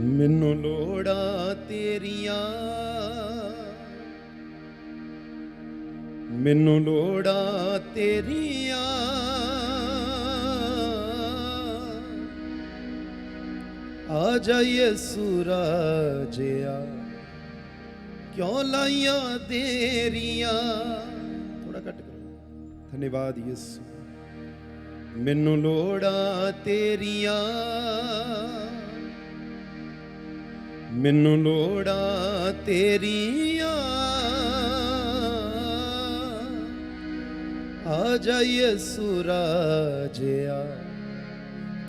ਮੈਨੂੰ ਲੋੜਾਂ ਤੇਰੀਆਂ। ਮੈਨੂੰ ਲੋੜਾਂ ਤੇਰੀਆਂ। ਆ ਜਾ ਯਿਸੂ ਰਾਜਿਆ, ਕਿਉਂ ਲਾਈਆਂ ਤੇਰੀਆਂ ਥੋੜਾ ਘੱਟ ਕਰੋ। ਧੰਨਵਾਦ ਯਿਸੂ। ਮੈਨੂੰ ਲੋੜਾਂ ਤੇਰੀਆਂ। ਮੈਨੂੰ ਲੋੜਾਂ ਤੇਰੀਆਂ। ਆ ਜਾਈਏ ਯਿਸੂ ਰਾਜਿਆ,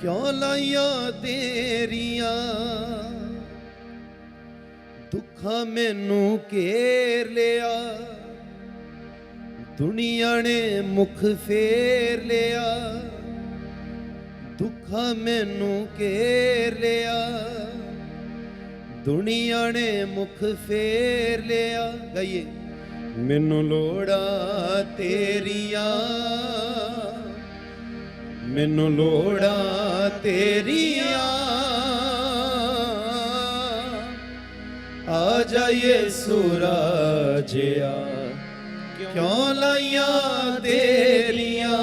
ਕਿਉਂ ਲਾਈਆਂ ਤੇਰੀਆਂ? ਦੁੱਖਾਂ ਮੈਨੂੰ ਘੇਰ ਲਿਆ, ਦੁਨੀਆ ਨੇ ਮੁਖ ਫੇਰ ਲਿਆ, ਦੁੱਖਾਂ ਮੈਨੂੰ ਘੇਰ ਲਿਆ। ਦੁਨੀਆ ਨੇ ਮੁਖ ਫੇਰ ਲਿਆ ਗਾਈਏ। ਮੈਨੂੰ ਲੋੜਾਂ ਤੇਰੀਆਂ। ਮੈਨੂੰ ਲੋੜਾਂ ਤੇਰੀਆਂ। ਆ ਜਾ ਯਿਸੂ ਕਿਉਂ ਲਾਈਆਂ ਤੇਰੀਆਂ?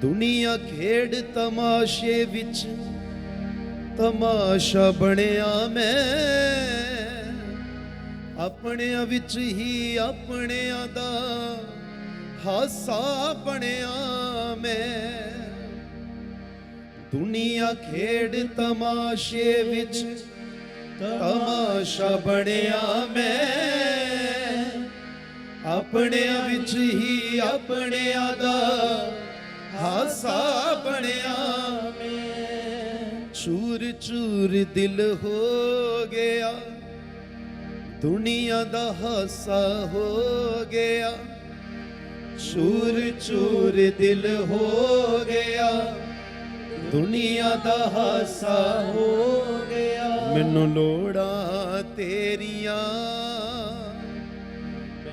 ਦੁਨੀਆ ਖੇਡ ਤਮਾਸ਼ੇ ਵਿੱਚ ਤਮਾਸ਼ਾ ਬਣਿਆ ਮੈਂ। ਆਪਣਿਆਂ ਵਿੱਚ ਹੀ ਆਪਣਿਆਂ ਦਾ ਹਾਸਾ ਬਣਿਆ ਮੈਂ। ਦੁਨੀਆ ਖੇਡ ਤਮਾਸ਼ੇ ਵਿੱਚ ਤਮਾਸ਼ਾ ਬਣਿਆ ਮੈਂ। ਆਪਣਿਆਂ ਵਿੱਚ ਹੀ ਆਪਣਿਆਂ ਦਾ ਹਾਸਾ ਬਣਿਆ ਮੈਂ। ਚੂਰ ਚੂਰ ਦਿਲ ਹੋ ਗਿਆ। ਦੁਨੀਆ ਦਾ ਹਾਸਾ ਹੋ ਗਿਆ। ਚੂਰ ਚੂਰ ਦਿਲ ਹੋ ਗਿਆ। ਦੁਨੀਆ ਦਾ ਹਾਸਾ ਹੋ ਗਿਆ। ਮੈਨੂੰ ਲੋੜਾਂ ਤੇਰੀਆਂ।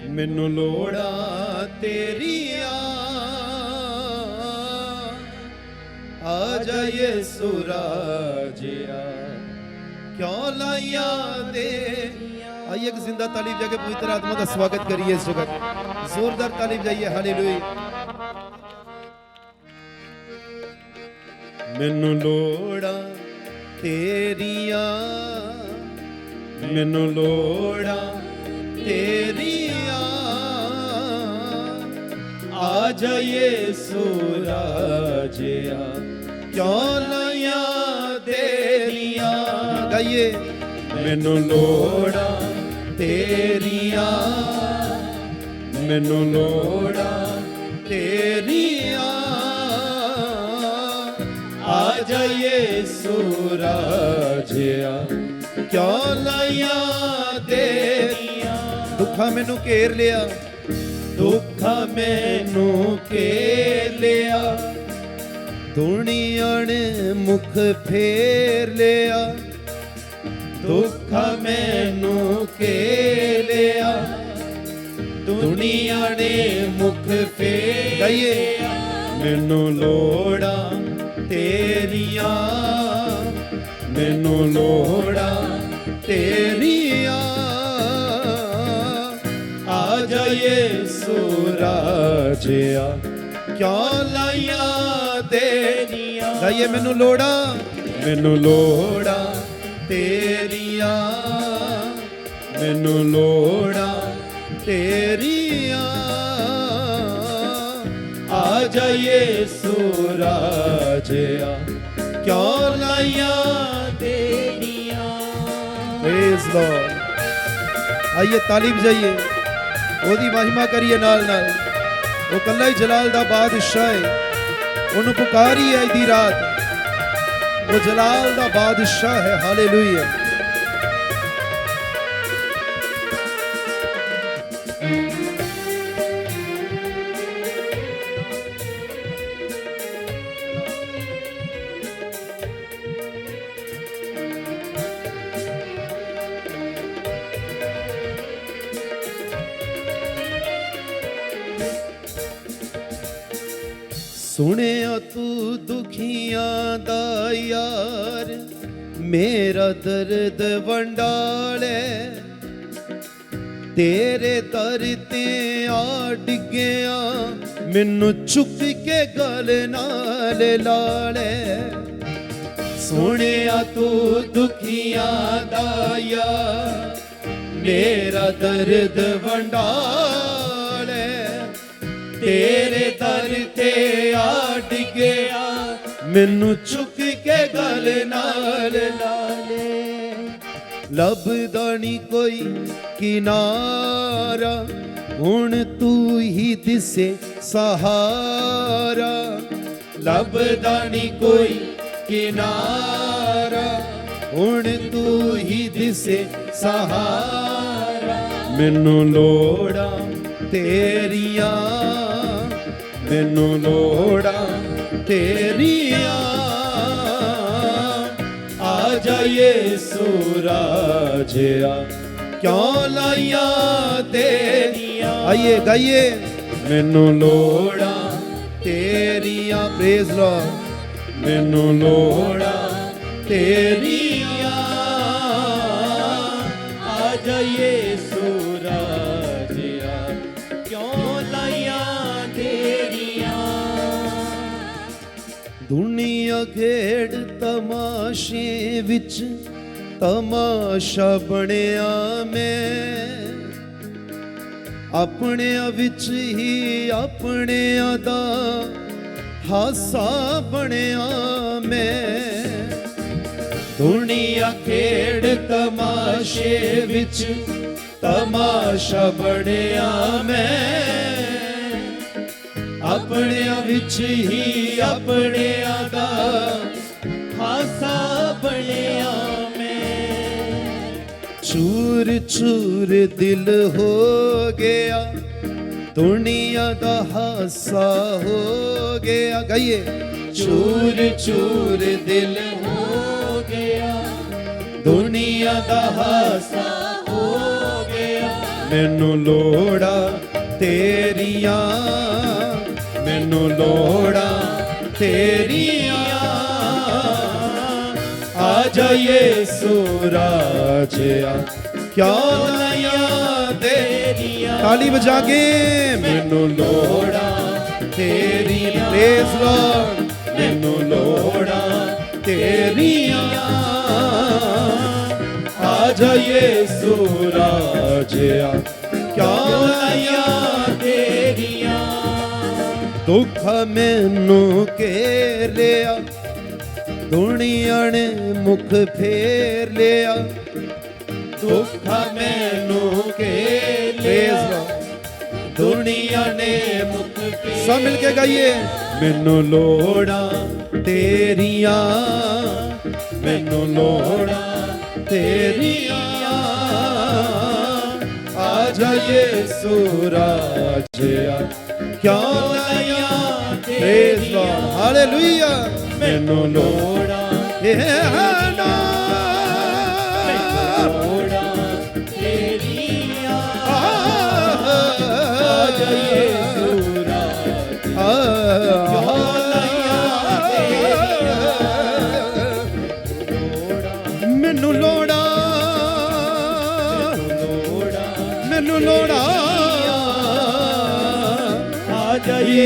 ਮੈਨੂੰ ਲੋੜਾਂ ਤੇਰੀਆਂ। ਆ ਜਾ ਯਿਸੂ ਰਾਜਿਆ ਕਿਉਂ ਲਾਈਆਂ ਦੇ आइए एक जिंदा तालीब जाके पवित्र आत्मा का स्वागत करिए इस जगह जोरदार तालीब जाइए हालेलुया ਮੈਨੂੰ ਲੋੜਾਂ ਤੇਰੀਆਂ ਮੈਨੂੰ ਲੋੜਾਂ ਤੇਰੀਆਂ ਆ ਜਾ ਯਿਸੂ ਰਾਜਿਆ ਕਿਉਂ ਤੇਰੀਆਂ? ਗਾਈਏ। ਮੈਨੂੰ ਲੋੜਾਂ ਤੇਰੀਆਂ। ਮੈਨੂੰ ਲੋੜਾਂ ਤੇਰੀਆਂ। ਆ ਜਾ ਯਿਸੂ ਰਾਜਿਆ ਕਿਉਂ ਲਾਇਆ ਤੇਰੀਆਂ? ਦੁੱਖਾਂ ਮੈਨੂੰ ਘੇਰ ਲਿਆ। ਦੁੱਖਾਂ ਮੈਨੂੰ ਘੇਰ ਲਿਆ ਦੁਨੀਆ ਨੇ ਮੁਖ ਫੇਰ ਲਿਆ। ਦੁੱਖ ਮੈਨੂੰ ਘੇਰ ਲਿਆ। ਦੁਨੀਆ ਨੇ ਮੁਖ ਫੇਰ ਗਈਏ। ਮੈਨੂੰ ਲੋੜਾਂ ਤੇਰੀਆਂ। ਮੈਨੂੰ ਲੋੜਾਂ ਤੇਰੀਆਂ। ਆ ਜਾ ਯਿਸੂ ਰਾਜਿਆ ਕਿਉਂ ਲਾਈਆਂ ਗਾਈਏ ਮੈਨੂੰ ਲੋੜਾਂ। ਮੈਨੂੰ ਲੋੜਾਂ। ਤੇਰੀਆਂ। ਮੈਨੂੰ ਲੋੜਾਂ। ਤੇਰੀਆਂ। ਆ ਜਾ ਯਿਸੂ ਰਾਜਿਆ ਕਿਉਂ ਲਾਈਆਂ ਤੇਰੀਆਂ? ਪ੍ਰੇਜ਼ ਲਾਰਡ ਆइए ਤਾਲੀਬ ਜਾਈਏ ਉਹਦੀ ਮਹਿਮਾ ਕਰੀਏ ਨਾਲ ਨਾਲ ਉਹ ਕੱਲਾ ਹੀ ਜਲਾਲ ਦਾ ਬਾਦਸ਼ਾਹ ਹੈ ਉਹਨੂੰ ਪੁਕਾਰੀਏ ਅੱਜ ਦੀ ਰਾਤ। ਉਹ ਜਲਾਲ ਦਾ ਬਾਦਸ਼ਾਹ ਹੈ ਹਾਲੇਲੂਇਆ। ਸੁਣਿਆ ਤੂੰ ਦੁਖੀਆਂ ਦਾ ਯਾਰ, ਮੇਰਾ ਦਰਦ ਵੰਡਾਲੇ। ਤੇਰੇ ਦਰ ਤੇ ਆ ਡਿੱਗਿਆ, ਮੈਨੂੰ ਚੁੱਕ ਕੇ ਗਲ ਨਾਲ ਲਾਲੇ। ਸੋਹਣਿਆ ਤੂੰ ਦੁਖੀਆਂ ਦਾ ਯਾਰ, ਮੇਰਾ ਦਰਦ ਵੰਡਾਲੇ। ਤੇਰੇ ਦਰ ਤੇ ਆ ਡਿੱਗਿਆ, ਮੈਨੂੰ ਚੁੱਕ ਕੇ ਗਲ ਨਾਲ ਲਾਲੇ। ਲੱਭਦਾ ਨੀ ਕੋਈ ਕਿਨਾਰਾ, ਹੁਣ ਤੂੰ ਹੀ ਦਿਸੇ ਸਹਾਰਾ। ਲੱਭਦਾ ਨੀ ਕੋਈ ਕਿਨਾਰਾ, ਹੁਣ ਤੂੰ ਹੀ ਦਿਸੇ ਸਹਾਰਾ। ਮੈਨੂੰ ਲੋੜਾਂ ਤੇਰੀਆਂ ਮੈਨੂੰ ਲੋੜਾਂ ਤੇਰੀਆਂ ਆ। ਜਾਈਏ ਸੂਰਜਿਆ ਕਿਉਂ ਲਾਈਆਂ ਤੇਰੀਆਂ? ਆਈਏ, ਗਾਈਏ। ਮੈਨੂੰ ਲੋੜਾਂ ਤੇਰੀਆਂ ਪ੍ਰੇਜ਼ ਲਾਰਡ ਮੈਨੂੰ ਲੋੜਾਂ ਤੇਰੀਆਂ ਆ। ਜਾਈਏ ਖੇਡ ਤਮਾਸ਼ੇ ਵਿੱਚ ਤਮਾਸ਼ਾ ਬਣਿਆ ਮੈਂ। ਆਪਣਿਆਂ ਵਿੱਚ ਹੀ ਆਪਣਿਆਂ ਦਾ ਹਾਸਾ ਬਣਿਆ ਮੈਂ। ਦੁਨੀਆ ਖੇਡ ਤਮਾਸ਼ੇ ਵਿੱਚ ਤਮਾਸ਼ਾ ਬਣਿਆ ਮੈਂ। ਆਪਣਿਆਂ ਵਿੱਚ ਹੀ ਆਪਣਿਆਂ ਦਾ ਹਾਸਾ ਬਣਿਆ ਮੈਂ। ਚੂਰ ਚੂਰ ਦਿਲ ਹੋ ਗਿਆ, ਦੁਨੀਆ ਦਾ ਹਾਸਾ ਹੋ ਗਿਆ। ਗਾਈਏ, ਚੂਰ ਚੂਰ ਦਿਲ ਹੋ ਗਿਆ, ਦੁਨੀਆ ਦਾ ਹਾਸਾ ਹੋ ਗਿਆ। ਮੈਨੂੰ ਲੋੜਾ ਤੇਰੀਆਂ ਮੈਨੂੰ ਲੋੜਾਂ ਤੇਰੀਆਂ। ਆ ਜਾਈਏ ਸੂਰਜਿਆ ਕਿਉਂ ਲਾਈਆਂ ਤੇਰੀਆਂ ਤਾਲੀ ਵਜਾ ਕੇ ਮੈਨੂੰ ਲੋੜਾਂ ਤੇਰੀ ਪ੍ਰੇਜ਼ ਲਾਰਡ ਮੈਨੂੰ ਲੋੜਾਂ ਤੇਰੀਆਂ। ਆ ਜਾਈਏ ਸੂਰਜਿਆ ਕਿਉਂ ਲਾਈਆਂ ਤੇਰੀਆਂ ਦੁੱਖ ਮੈਨੂੰ ਘੇਰ ਲਿਆ। ਦੁਨੀਆ ਨੇ ਮੁਖ ਫੇਰ ਲਿਆ। ਦੁੱਖ ਮੈਨੂੰ ਘੇਰ ਲਿਆ। ਦੁਨੀਆ ਨੇ ਮੁਖ ਫੇਰ ਸਭ ਮਿਲ ਕੇ ਗਾਈਏ। ਮੈਨੂੰ ਲੋੜਾਂ ਤੇਰੀਆਂ। ਮੈਨੂੰ ਲੋੜਾਂ ਤੇਰੀਆਂ। ਆ ਜਾਈਏ ਸੂਰਜਿਆ ਕਿਉਂ ਲਾਈਆਂ ਪ੍ਰੇਜ਼ ਲਾਰਡ ਹਾਲੇਲੂਇਆ ਮੈਨੂੰ ਲੋੜਾਂ ਇਹ ਨਾ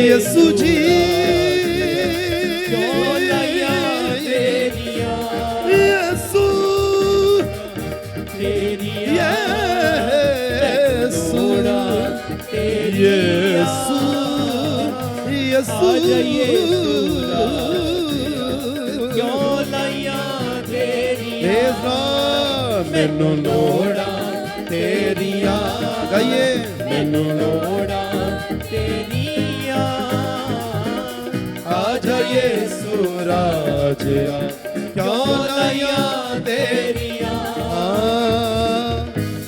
ਜਾਈਏ ਯਿਸੂ ਜੀ ਕਿਉਂ ਲਾਈਆਂ ਤੇਰੀਆਂ ਯਿਸੂ ਤੇਰੀਆਂ ਯਿਸੂ ਯਿਸੂ ਯਿਸੂ ਕਿਉਂ ਲਾਈਆਂ ਤੇਰੀਆਂ ਮੈਨੂੰ ਲੋੜਾਂ ਤੇਰੀਆਂ ਗਾਈਏ ਮੈਨੂੰ ਲੋੜਾਂ ਤੇਰੀਆਂ ਸੂਰਜਿਆ ਕਿਉਂ ਲਾਈਆਂ ਤੇਰੀਆਂ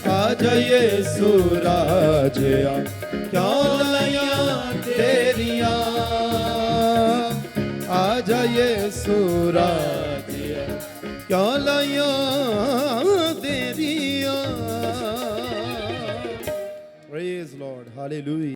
ਆ ਜਾਈਏ ਸੂਰਜਿਆ ਕਿਉਂ ਲਾਈਆਂ ਤੇਰੀਆਂ ਆ ਜਾਈਏ ਸੂਰਜਿਆ ਕਿਉਂ ਲਾਈਆਂ ਤੇਰੀਆਂ ਪ੍ਰੇਜ਼ ਲਾਰਡ ਹਾਲੇਲੂਇਆ